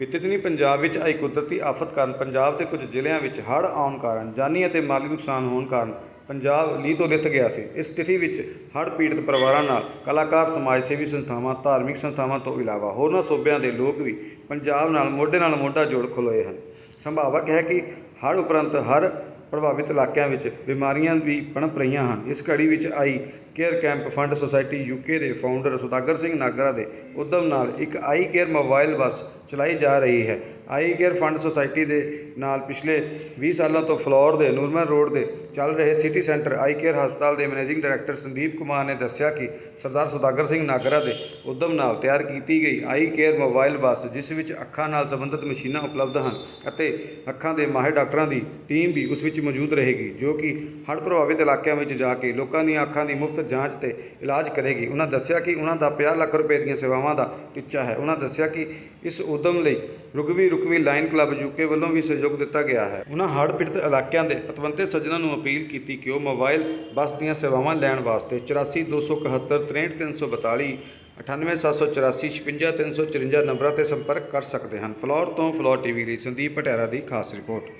ਬੀਤੇ ਦਿਨੀ ਪੰਜਾਬ ਵਿੱਚ ਆਈ ਕੁਦਰਤੀ ਆਫਤ ਕਾਰਨ ਪੰਜਾਬ ਦੇ ਕੁਝ ਜ਼ਿਲ੍ਹਿਆਂ ਵਿੱਚ ਹੜ੍ਹ ਆਉਣ ਕਾਰਨ ਜਾਨੀ ਅਤੇ ਮਾਲੀ ਨੁਕਸਾਨ ਹੋਣ ਕਾਰਨ ਪੰਜਾਬ ਲੀਹ ਤੋਂ ਲਿੱਥ ਗਿਆ ਸੀ। ਇਸ ਸਥਿਤੀ ਵਿੱਚ ਹੜ੍ਹ ਪੀੜਤ ਪਰਿਵਾਰਾਂ ਨਾਲ ਕਲਾਕਾਰ, ਸਮਾਜ ਸੇਵੀ ਸੰਸਥਾਵਾਂ, ਧਾਰਮਿਕ ਸੰਸਥਾਵਾਂ ਤੋਂ ਇਲਾਵਾ ਹੋਰਨਾਂ ਸੂਬਿਆਂ ਦੇ ਲੋਕ ਵੀ ਪੰਜਾਬ ਨਾਲ ਮੋਢੇ ਨਾਲ ਮੋਢਾ ਜੋੜ ਖਲੋਏ ਹਨ। ਸੰਭਾਵਕ ਹੈ ਕਿ ਹੜ੍ਹ ਉਪਰੰਤ ਹਰ ਪ੍ਰਭਾਵਿਤ ਇਲਾਕਿਆਂ ਵਿੱਚ ਬਿਮਾਰੀਆਂ ਵੀ ਪਣਪ ਰਹੀਆਂ ਹਨ। ਇਸ ਘੜੀ ਵਿੱਚ eye care camp fund society UK ਦੇ ਫਾਊਂਡਰ ਸੁਦਾਗਰ ਸਿੰਘ ਨਾਗਰਾ ਦੇ ਉਦਮ ਨਾਲ ਇੱਕ ਆਈ ਕੇਅਰ ਮੋਬਾਈਲ ਬੱਸ ਚਲਾਈ ਜਾ ਰਹੀ ਹੈ। ਆਈ ਕੇਅਰ ਫੰਡ ਸੁਸਾਇਟੀ ਦੇ ਨਾਲ ਪਿਛਲੇ 20 ਸਾਲਾਂ ਤੋਂ ਫਲੋਰ ਦੇ ਨੂਰਮਨ ਰੋਡ ਦੇ ਚੱਲ ਰਹੇ ਸਿਟੀ ਸੈਂਟਰ ਆਈ ਕੇਅਰ ਹਸਪਤਾਲ ਦੇ ਮੈਨੇਜਿੰਗ ਡਾਇਰੈਕਟਰ ਸੰਦੀਪ ਕੁਮਾਰ ਨੇ ਦੱਸਿਆ ਕਿ ਸਰਦਾਰ ਸੁਦਾਗਰ ਸਿੰਘ ਨਾਗਰਾ ਦੇ ਉਦਮ ਨਾਲ ਤਿਆਰ ਕੀਤੀ ਗਈ ਆਈ ਕੇਅਰ ਮੋਬਾਈਲ ਬੱਸ, ਜਿਸ ਵਿੱਚ ਅੱਖਾਂ ਨਾਲ ਸੰਬੰਧਿਤ ਮਸ਼ੀਨਾਂ ਉਪਲਬਧ ਹਨ ਅਤੇ ਅੱਖਾਂ ਦੇ ਮਾਹਿਰ ਡਾਕਟਰਾਂ ਦੀ ਟੀਮ ਵੀ ਉਸ ਵਿੱਚ ਮੌਜੂਦ ਰਹੇਗੀ, ਜੋ ਕਿ ਹੜ੍ਹ ਪ੍ਰਭਾਵਿਤ ਇਲਾਕਿਆਂ ਵਿੱਚ ਜਾ ਕੇ ਲੋਕਾਂ ਦੀਆਂ ਅੱਖਾਂ ਦੀ ਮੁਫਤ ਜਾਂਚ ਤੇ ਇਲਾਜ ਕਰੇਗੀ। ਉਹਨਾਂ ਦੱਸਿਆ ਕਿ ਉਹਨਾਂ ਦਾ 50 ਲੱਖ ਰੁਪਏ ਦੀਆਂ ਸੇਵਾਵਾਂ ਦਾ ਟੀਚਾ ਹੈ। ਉਹਨਾਂ ਦੱਸਿਆ ਕਿ ਇਸ ਉਦਮ ਲਈ rugby rugby lion club UK ਵੱਲੋਂ ਵੀ ਸਹਿਯੋਗ ਦਿੱਤਾ ਗਿਆ ਹੈ। ਉਹਨਾਂ ਹੜ੍ਹ ਪੀੜਤ ਇਲਾਕਿਆਂ ਦੇ ਪਤਵੰਤੇ ਸੱਜਣਾਂ ਨੂੰ ਅਪੀਲ ਕੀਤੀ ਕਿ ਉਹ ਮੋਬਾਈਲ ਬੱਸ ਦੀਆਂ ਸੇਵਾਵਾਂ ਲੈਣ ਵਾਸਤੇ 84271 63342 98784 56354 ਨੰਬਰਾਂ ਤੇ ਸੰਪਰਕ ਕਰ ਸਕਦੇ ਹਨ। ਫਲੋਰ ਤੋਂ ਫਲੋਰ ਟੀਵੀ ਲਈ ਸੰਦੀਪ ਪਟਿਆਲਾ ਦੀ ਖਾਸ ਰਿਪੋਰਟ।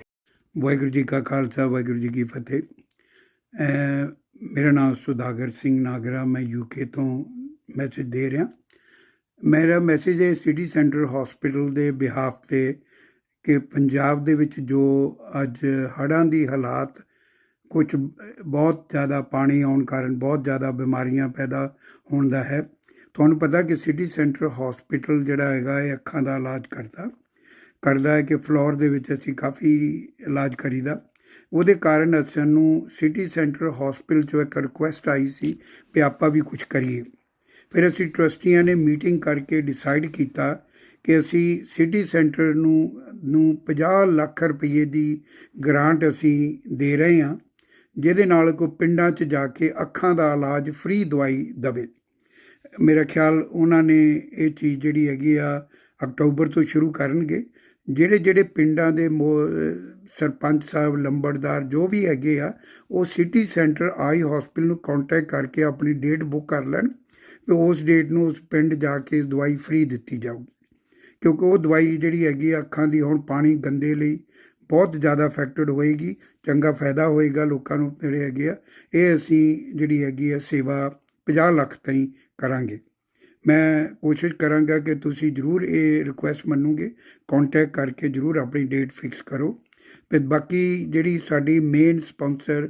ਵਾਹਿਗੁਰੂ ਜੀ ਕਾ ਖਾਲਸਾ, ਵਾਹਿਗੁਰੂ ਜੀ ਕੀ ਫਤਿਹ। ਮੇਰਾ ਨਾਮ ਸੁਦਾਗਰ ਸਿੰਘ ਨਾਗਰਾ, ਮੈਂ ਯੂਕੇ ਤੋਂ ਮੈਸੇਜ ਦੇ ਰਿਹਾ। ਮੇਰਾ ਮੈਸੇਜ ਹੈ ਸਿਟੀ ਸੈਂਟਰ ਹਸਪੀਟਲ ਦੇ ਬਿਹਾਫ ਤੇ ਕਿ ਪੰਜਾਬ ਦੇ ਵਿੱਚ ਜੋ ਅੱਜ ਹੜ੍ਹਾਂ ਦੀ ਹਾਲਾਤ ਕੁਝ ਬਹੁਤ ਜ਼ਿਆਦਾ ਪਾਣੀ ਆਉਣ ਕਾਰਨ ਬਹੁਤ ਜ਼ਿਆਦਾ ਬਿਮਾਰੀਆਂ ਪੈਦਾ ਹੋਣ ਦਾ ਹੈ। ਤੁਹਾਨੂੰ ਪਤਾ ਕਿ ਸਿਟੀ ਸੈਂਟਰ ਹਸਪੀਟਲ ਜਿਹੜਾ ਹੈਗਾ ਇਹ ਅੱਖਾਂ ਦਾ ਇਲਾਜ ਕਰਦਾ ਕਰਦਾ ਹੈ ਕਿ ਫਲੋਰ ਦੇ ਵਿੱਚ ਅਸੀਂ ਕਾਫੀ ਇਲਾਜ ਕਰੀਦਾ। ਉਹਦੇ ਕਾਰਨ ਸਾਨੂੰ ਸਿਟੀ ਸੈਂਟਰ ਹਸਪੀਟਲ ਚੋਂ ਇੱਕ ਰਿਕੁਐਸਟ ਆਈ ਸੀ ਵੀ ਆਪਾਂ ਵੀ ਕੁਝ ਕਰੀਏ। ਫਿਰ ਅਸੀਂ ਟਰਸਟੀਆਂ ਨੇ ਮੀਟਿੰਗ ਕਰਕੇ ਡਿਸਾਈਡ ਕੀਤਾ ਕਿ ਅਸੀਂ ਸਿਟੀ ਸੈਂਟਰ ਨੂੰ ਨੂੰ 50 ਲੱਖ ਰੁਪਏ ਦੀ ਗ੍ਰਾਂਟ ਅਸੀਂ ਦੇ ਰਹੇ ਹਾਂ, ਜਿਹਦੇ ਨਾਲ ਕੋਈ ਪਿੰਡਾਂ 'ਚ ਜਾ ਕੇ ਅੱਖਾਂ ਦਾ ਇਲਾਜ ਫ੍ਰੀ ਦਵਾਈ ਦਵੇ। ਮੇਰਾ ਖਿਆਲ ਉਹਨਾਂ ਨੇ ਇਹ ਚੀਜ਼ ਜਿਹੜੀ ਹੈਗੀ ਆ, ਅਕਤੂਬਰ ਤੋਂ ਸ਼ੁਰੂ ਕਰਨਗੇ। ਜਿਹੜੇ ਜਿਹੜੇ ਪਿੰਡਾਂ ਦੇ ਮੋ- ਸਰਪੰਚ ਸਾਹਿਬ, ਲੰਬੜਦਾਰ ਜੋ ਵੀ ਹੈਗੇ ਆ, ਉਹ ਸਿਟੀ ਸੈਂਟਰ ਆਈ ਹਸਪੀਟਲ ਨੂੰ ਕੰਟੈਕਟ ਕਰਕੇ ਆਪਣੀ ਡੇਟ ਬੁੱਕ ਕਰ ਲੈਣ ਤੇ ਉਸ ਡੇਟ ਨੂੰ ਉਸ ਪਿੰਡ ਜਾ ਕੇ ਦਵਾਈ ਫ੍ਰੀ ਦਿੱਤੀ ਜਾਊਗੀ। ਕਿਉਂਕਿ ਉਹ ਦਵਾਈ ਜਿਹੜੀ ਹੈਗੀ ਆ ਅੱਖਾਂ ਦੀ, ਹੁਣ ਪਾਣੀ ਗੰਦੇ ਲਈ ਬਹੁਤ ਜ਼ਿਆਦਾ ਅਫੈਕਟਡ ਹੋਏਗੀ। ਚੰਗਾ ਫਾਇਦਾ ਹੋਏਗਾ ਲੋਕਾਂ ਨੂੰ ਜਿਹੜੇ ਹੈਗੇ ਆ। ਇਹ ਅਸੀਂ ਜਿਹੜੀ ਹੈਗੀ ਆ ਸੇਵਾ 50 ਲੱਖ ਤਾਈਂ ਕਰਾਂਗੇ। ਮੈਂ ਕੋਸ਼ਿਸ਼ ਕਰਾਂਗਾ ਕਿ ਤੁਸੀਂ ਜਰੂਰ ਇਹ ਰਿਕੁਐਸਟ ਮੰਨੋਗੇ। ਕੰਟੈਕਟ ਕਰਕੇ ਜਰੂਰ ਆਪਣੀ ਡੇਟ ਫਿਕਸ ਕਰੋ। ਤੇ ਬਾਕੀ ਜਿਹੜੀ ਸਾਡੀ main sponsor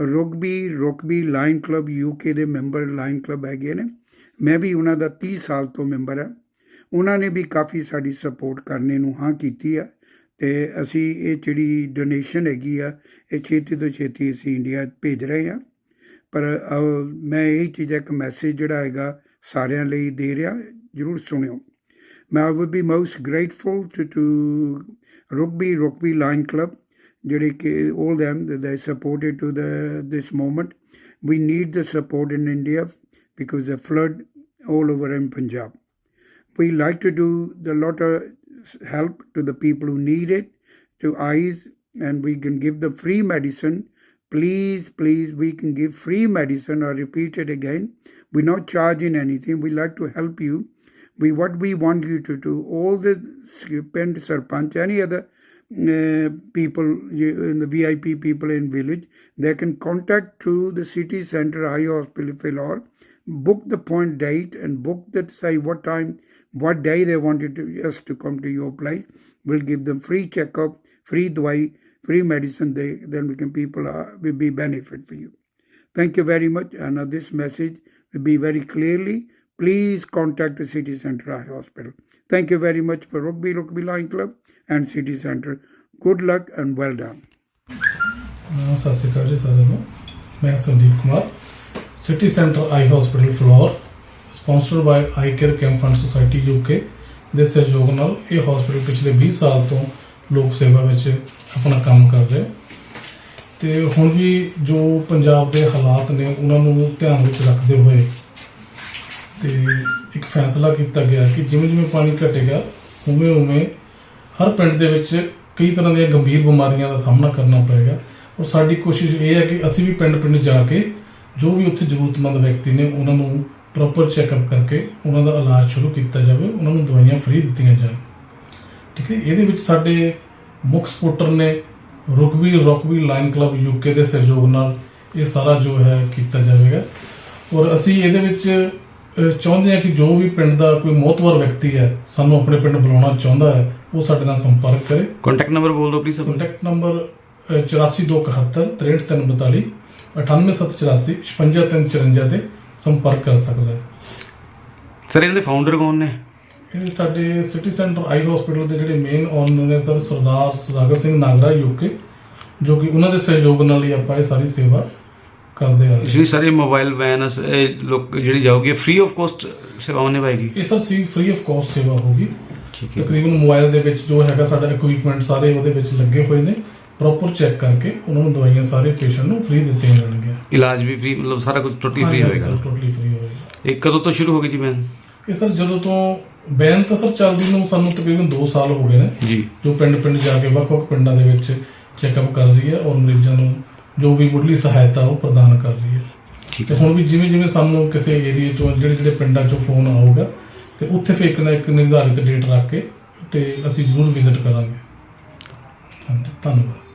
rugby rugby lion club UK ਦੇ ਮੈਂਬਰ ਲਾਇਨ ਕਲੱਬ ਹੈਗੇ ਨੇ। ਮੈਂ ਵੀ ਉਹਨਾਂ ਦਾ 30 ਸਾਲ ਤੋਂ ਮੈਂਬਰ ਹਾਂ ਉਹਨਾਂ ਨੇ ਵੀ ਕਾਫੀ ਸਾਡੀ ਸਪੋਰਟ ਕਰਨੇ ਨੂੰ ਹਾਂ ਕੀਤੀ ਆ ਤੇ ਅਸੀਂ ਇਹ ਜਿਹੜੀ ਡੋਨੇਸ਼ਨ ਹੈਗੀ ਆ, ਇਹ ਛੇਤੀ ਤੋਂ ਛੇਤੀ ਅਸੀਂ ਇੰਡੀਆ ਭੇਜ ਰਹੇ ਹਾਂ ਪਰ ਮੈਂ ਇਹ ਚੀਜ਼ ਇੱਕ ਮੈਸੇਜ ਜਿਹੜਾ ਹੈਗਾ ਸਾਰਿਆਂ ਲਈ ਦੇ ਰਿਹਾ, ਜਰੂਰ ਸੁਣਿਓ। ਮੈਂ I would be most grateful to to rugby rugby lion club ਜਿਹੜੇ ਕਿ all them that they supported to the, this moment. We need the support in india because the flood all over in punjab we like to do the lot of help to the people who need it to eyes and we can give them free medicine. Please please we can give free medicine. I repeat it again. We're not charging anything. We like to help you. We what we want you to do all the skipend sarpanch any other uh, people in the vip people in village they can contact to the city center eye hospital Philor, book the point date and book that say what time what day they wanted to us to come to your place we'll give them free checkup free dwai free medicine they then we can people are will be benefit for you Thank you very much. And uh, this message will be very clearly. Please contact the City Center Eye Hospital. Thank you very much for Rugby Rugby Line Club and City Center. Good luck and well done. ਅਹ ਸਤਿ ਸ਼੍ਰੀ ਅਕਾਲ ਜੀ ਸਾਰਿਆਂ ਨੂੰ ਮੈਂ Sandeep Kumar city centre eye hospital floor sponsored by eye care camp fund society UK ਦੇ ਸਹਿਯੋਗ ਨਾਲ ਇਹ hospital ਪਿਛਲੇ 20 ਸਾਲ ਤੋਂ ਲੋਕ ਸੇਵਾ ਵਿੱਚ ਆਪਣਾ ਕੰਮ ਕਰ ਰਿਹਾ। ਹੈ ਤੇ ਹੁਣ ਵੀ ਜੋ ਪੰਜਾਬ ਦੇ ਹਾਲਾਤ ਨੇ, ਉਹਨਾਂ ਨੂੰ ਧਿਆਨ ਵਿੱਚ ਰੱਖਦੇ ਹੋਏ ਤੇ ਇੱਕ ਫੈਸਲਾ ਕੀਤਾ ਗਿਆ ਕਿ ਜਿਵੇਂ ਜਿਵੇਂ ਪਾਣੀ ਘਟੇਗਾ ਉਵੇਂ ਉਵੇਂ ਹਰ ਪਿੰਡ ਦੇ ਵਿੱਚ ਕਈ ਤਰ੍ਹਾਂ ਦੀਆਂ ਗੰਭੀਰ ਬਿਮਾਰੀਆਂ ਦਾ ਸਾਹਮਣਾ ਕਰਨਾ ਪਏਗਾ। ਔਰ ਸਾਡੀ ਕੋਸ਼ਿਸ਼ ਇਹ ਹੈ ਕਿ ਅਸੀਂ ਵੀ ਪਿੰਡ ਪਿੰਡ ਜਾ ਕੇ ਜੋ ਵੀ ਉੱਥੇ ਜ਼ਰੂਰਤਮੰਦ ਵਿਅਕਤੀ ਨੇ, ਉਹਨਾਂ ਨੂੰ ਪ੍ਰੋਪਰ ਚੈੱਕਅਪ ਕਰਕੇ ਉਹਨਾਂ ਦਾ ਇਲਾਜ ਸ਼ੁਰੂ ਕੀਤਾ ਜਾਵੇ ਉਹਨਾਂ ਨੂੰ ਦਵਾਈਆਂ ਫ੍ਰੀ ਦਿੱਤੀਆਂ ਜਾਣ। ਠੀਕ ਹੈ ਇਹਦੇ ਵਿੱਚ ਸਾਡੇ ਮੁੱਖ ਸਪੋਰਟਰ ਨੇ rugby rugby lion club UK ਦੇ ਸਹਿਯੋਗ ਨਾਲ ਇਹ ਸਾਰਾ ਜੋ ਹੈ ਕੀਤਾ ਜਾਵੇਗਾ। ਔਰ ਅਸੀਂ ਇਹਦੇ ਵਿੱਚ ਚਾਹੁੰਦੇ ਹਾਂ ਕਿ ਜੋ ਵੀ ਪਿੰਡ ਦਾ ਕੋਈ ਮੋਤਵਰ ਵਿਅਕਤੀ ਹੈ ਸਾਨੂੰ ਆਪਣੇ ਪਿੰਡ ਬੁਲਾਉਣਾ ਚਾਹੁੰਦਾ ਹੈ ਉਹ ਸਾਡੇ ਨਾਲ ਸੰਪਰਕ ਕਰੇ। ਕੰਟੈਕਟ ਨੰਬਰ ਬੋਲ ਦਿਓ ਪਲੀਜ਼ ਕੰਟੈਕਟ ਨੰਬਰ 8427 63242 98784 56354 ਤੇ ਸੰਪਰਕ ਕਰ ਸਕਦਾ ਹੈ। ਸਰ ਇਹਨਾਂ ਦੇ ਫਾਊਂਡਰ ਕੌਣ ਨੇ? ਇਹ ਸਾਡੇ ਸਿਟੀ ਸੈਂਟਰ ਆਈ ਹਸਪੀਟਲ ਦੇ ਜਿਹੜੇ ਮੇਨ ਓਨਰ ਨੇ ਸਰ ਸਰਦਾਰ ਸੁਦਾਗਰ ਸਿੰਘ ਨਾਗਰਾ ਯੂਕੇ ਜੋ ਕਿ ਉਹਨਾਂ ਦੇ ਸਹਿਯੋਗ ਨਾਲ ਹੀ ਆਪਾਂ ਇਹ ਸਾਰੀ ਸੇਵਾ ਕਰਦੇ ਆ ਲਈ ਸਾਰੇ ਮੋਬਾਈਲ ਵੈਨ ਇਹ ਲੋਕ ਜਿਹੜੀ ਜਾਊਗੀ ਫ੍ਰੀ ਆਫ ਕੋਸਟ ਸੇਵਾਵਾਂ ਨਿਭਾਏਗੀ ਇਹ ਸਰ ਸੀ ਫ੍ਰੀ ਆਫ ਕਾਸਟ ਸੇਵਾ ਹੋਗੀ ਠੀਕ ਹੈ। ਤਕਰੀਬਨ ਮੋਬਾਈਲ ਦੇ ਵਿੱਚ ਜੋ ਹੈਗਾ ਸਾਡਾ ਇਕਵਿਪਮੈਂਟ ਸਾਰੇ ਉਹਦੇ ਵਿੱਚ ਲੱਗੇ ਹੋਏ ਨੇ। ਪ੍ਰੋਪਰ ਚੈੱਕ ਕਰਕੇ ਉਹਨਾਂ ਨੂੰ ਦਵਾਈਆਂ ਸਾਰੇ ਪੇਸ਼ੈਂਟ ਨੂੰ ਫ੍ਰੀ ਦਿੱਤੀਆਂ ਜਾਣਗੀਆਂ। ਇਲਾਜ ਵੀ ਫ੍ਰੀ ਮਤਲਬ ਸਾਰਾ ਕੁਝ ਟੋਟਲੀ ਫ੍ਰੀ ਹੋਏਗਾ। ਟੋਟਲੀ ਫ੍ਰੀ ਹੋਏਗਾ। ਇਹ ਕਦੋਂ ਤੋਂ ਸ਼ੁਰੂ ਹੋ ਗਈ ਜੀ ਵੈਨ ਇਹ ਸਰ ਜਦੋਂ ਤੋਂ ਬੈਨ ਤਾਂ ਸਰ ਚੱਲਦੀ ਨੂੰ ਸਾਨੂੰ ਤਕਰੀਬਨ 2 ਸਾਲ ਹੋ ਗਏ ਨੇ। ਜੀ। ਜੋ ਪਿੰਡ ਪਿੰਡ ਜਾ ਕੇ ਵੱਖ-ਵੱਖ ਪਿੰਡਾਂ ਦੇ ਵਿੱਚ ਚੈੱਕਅਪ ਕਰ ਰਹੀ ਹੈ ਔਰ ਮਰੀਜ਼ਾਂ ਨੂੰ ਜੋ ਵੀ ਮੁੱਢਲੀ ਸਹਾਇਤਾ ਉਹ ਪ੍ਰਦਾਨ ਕਰ ਰਹੀ ਹੈ। ਠੀਕ ਹੈ। ਹੁਣ ਵੀ ਜਿਵੇਂ ਜਿਵੇਂ ਸਾਨੂੰ ਕਿਸੇ ਏਰੀਆ ਤੋਂ ਜਿਹੜੇ ਜਿਹੜੇ ਪਿੰਡਾਂ ਚੋਂ ਫੋਨ ਆਊਗਾ ਤੇ ਉੱਥੇ ਫਿਰ ਇੱਕ ਨਾ ਇੱਕ ਨਿਰਧਾਰਿਤ ਡੇਟ ਰੱਖ ਕੇ ਤੇ ਅਸੀਂ ਜ਼ਰੂਰ ਵਿਜ਼ਿਟ ਕਰਾਂਗੇ। ਧੰਨਵਾਦ।